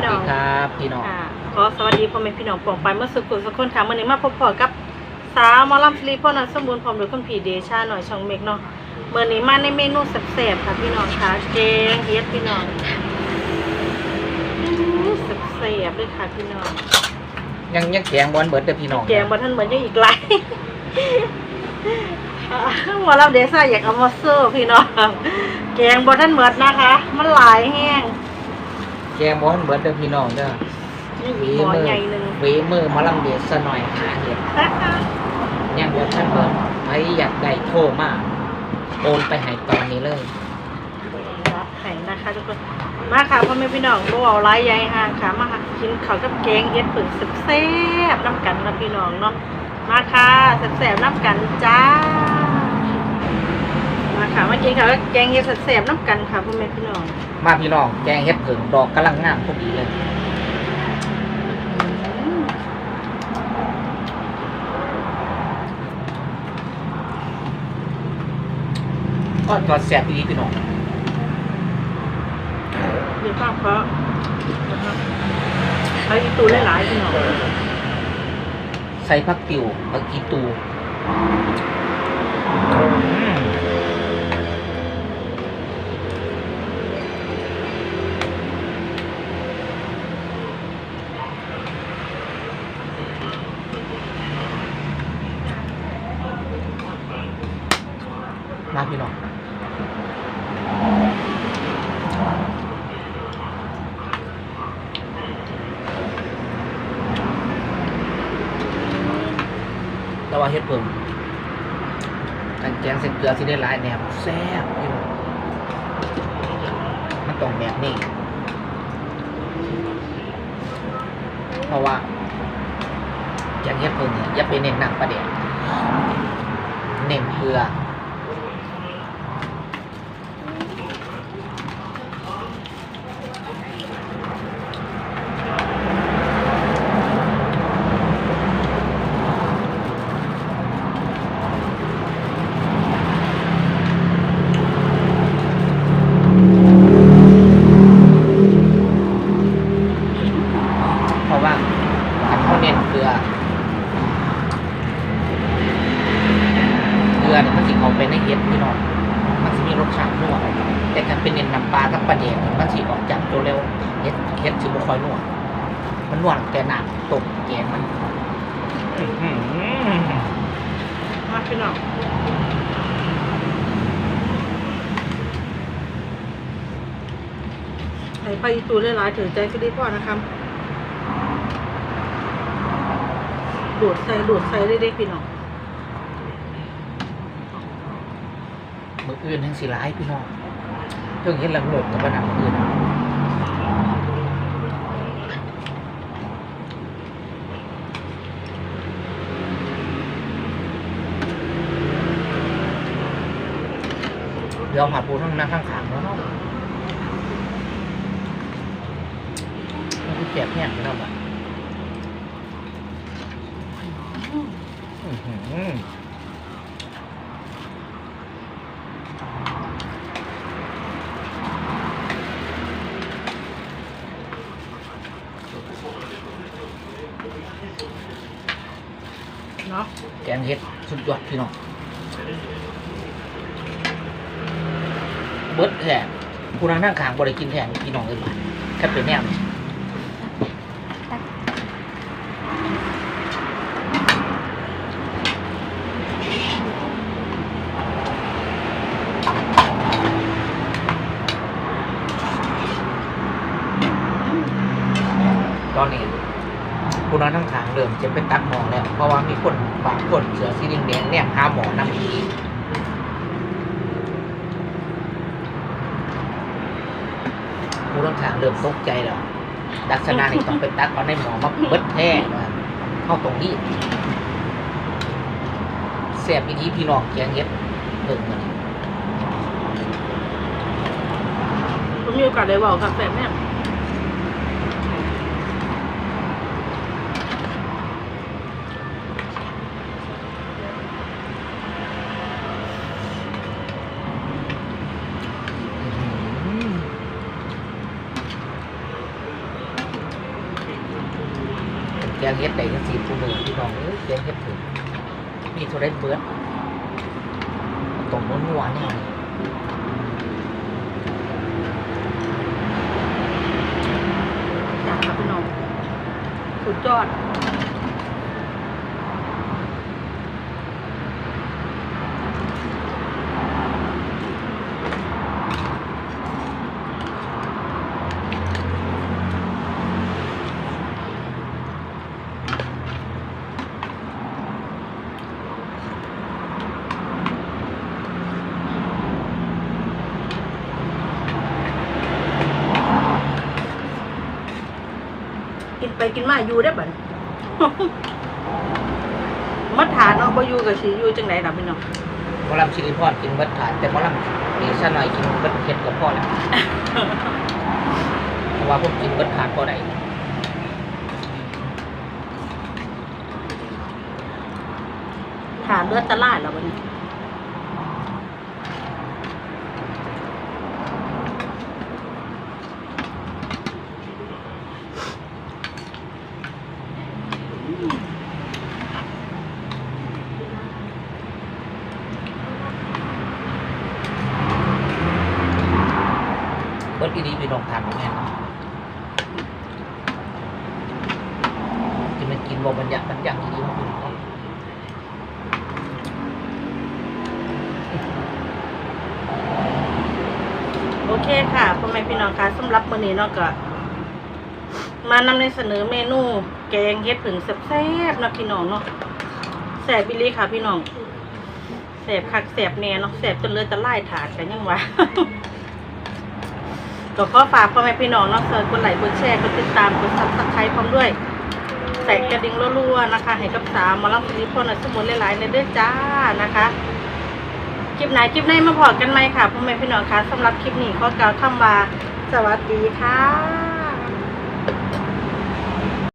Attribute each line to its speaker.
Speaker 1: พี่น้อง
Speaker 2: สวัสดีครับพี่น้อง
Speaker 1: ค่ะขอสวัสดีพ่อแม่พี่น้องปองไปเมื่อสุกุลสักคนค่ะมื่อนี้มาพบพอกับสาวหมอลำสลีพ่อนันสมบูรณ์พร้อมด้วยคุณผีเดชาหน่อยช่องเมกเนาะเมื่อนี้มาในเมนูแซ่บๆค่ะพี่น้องค่ะแกงเฮ็ดพี่น้องอื้อแซ่บๆเลยค่ะพี่น้อง
Speaker 2: ยังยังแกงบอลเบิร์ดเด้อพี่น้อง
Speaker 1: แกงบ่ทันเหมือนยังอีกหลายอ่าหมอลำเดซ่าอยากเอามาเสิร์ฟพี่น้องแกงบ่ทันเหมือนนะคะ มันหลายแห้ง
Speaker 2: แกงบอลเบิร์ดเด้อพี่น้องเด้อ
Speaker 1: นี่อีกหม้อใหญ่หนึ่ง
Speaker 2: เวมือมาลำเดียดซะหน่อยหาเห็ดยังบ่ทันเบิร์ดใครอยากได้โทรมาโอนไปให้ตอนนี้เลย
Speaker 1: รับไข่นะคะทุกคนมาค่ะพ่อแม่พี่น้องบ่เอาไล่ยายห่างค่ะมาหากินข้าวกับแกงเฮ็ดผึ่งแซ่บๆน้ำกันนะพี่น้องเนาะมาค่ะแซ่บๆน้ำกันจ้า มาค่ะมากินข้าวกับแกงเฮ็ดแซ่บๆน้ำกันค่ะพ่อแม่พี่น้อง
Speaker 2: มาพี่น้องแกงเห็ดเผิงดอกกำลังงามพอดีเลยก็ทอดแซ่บดีพี่น้อง
Speaker 1: เดี๋ยวป้าเพราะนะคะใช้ตูหลายๆพี่น้อง
Speaker 2: ใส่ผักติวผักกีตูอืมมาพี่น้องแต่ว่าเฮ็ดเพิ่มกันแกงใส่ เกลือที่ได้หลายแนวแซ่บอยู่มันต้องแบบนี้ เพราะว่าแกงเงี้ยเพิ่มเนี่ยอย่าไปเน้นหนักประเด็นเน้นเกลือ เพราะว่าถ้าเขาเน้นเกลือ เก ลือเนี่ยมันสิเขาไปในเห็ดพี่น้องมันสิมีรสชาตินัวแต่การเป็นเน้นน้ำปลากับปลาเด็กมันสิออกจากตัวเร็วเห็ดเห็ดสิบ่ค่อยนัวมันนวแต่น้ำตกแกงมันอือหือ
Speaker 1: มาพี่น้องใส่ไปตูหลายๆถือใจก็ดีพ่อนะครับโดดใส่โดดใส่เด็กๆพี่น้อง
Speaker 2: มื อื่นทั้งสิร้ายพี่น้องเพิ่งเห็นละโงกกับระดับมืออื่นเดี๋ยวผัดปูทั้งหน้าข้างขางแล้วเนาะมันคือเจ็บแห้งไปแล้วอะ
Speaker 1: เนาะ
Speaker 2: แกงเห็ดสุดยอดพี่น้องเบิดแท้ผู้นั่งนั่งขางบริกินแทนพี่น้องเลยบ้านแค่เป็นแนวนี้ตอนนี้ ผู้นั่งนั่งขางเริ่มจะเป็นตักหมอแล้ว เพราะว่ามีคนบางคนเสือสีแดงเนี่ยหาหมอนำอีกผู้นั่งขางเริ่มตกใจแล้วลักษณะนี้ต้องไปตักเอาในหมอมาเบิดแท้ว่าเข้าตรงนี้แซ่บอีนี้พี่น้องแกงเห็ดเบิ่งมัน
Speaker 1: มีโอกาสได้บอกค่ะแต่แม่
Speaker 2: แกงเฮ็ดได้จังซี่ผู้มือพี่น้องเอ้ยแกงเฮ็ดถึงมีโทรศัพท์เบิดตรงนัวเนี่ย
Speaker 1: อยากครับพี่น้องสุดยอด ไปกินมาอยู่ได้อบัดมัดฐานเนาะบ่อยู่กับสิอยู่จังไดล่ะพี่น้อง
Speaker 2: หมอลำชิริพรกินเบิดถาดแต่หมอลำเดชะหน่อยกินเบิดเฮ็ดกับพ่อแล้วเพราะว่าผมกินเบิดถาดพ่อได้
Speaker 1: ฐานเลือดตะลายแล้วบัดนี้
Speaker 2: เบิดอีดีพี่น้องทานบ่แม่นเนาะที่มันกินบ่บรรยะบรรยังอีดีของพี่น้องเนาะ
Speaker 1: โอเคค่ะพ่อ แม่พี่น้องคะสำหรับมื้อนี้เนาะก็มานำในเสนอเมนู แกงเฮ็ดผึ่งแซ่บๆนะพี่น้องเนาะแซ่บบิลีค่ะ พี่น้องแซ่บคักแซ่บแน่เนาะแซ่บจนเลือดจะไล่ถาดกันยังวะก็ขอฝากพ่อแม่พี่น้องเนาะเสิร์ชกดไลค์กดแชร์กดติดตามกดซับสไครต์พร้อมด้วยใส่กระดิ่งรัวๆนะคะ ให้กับสาวหมาลังสิริพลและสมุนหลายๆในเด้อจ้านะคะ คลิปไหนคลิปไหนมาพอกันไหมค่ะพ่อแม่พี่น้องคะสำหรับคลิปนี้ขอกล่าวคำว่าสวัสดีค่ะ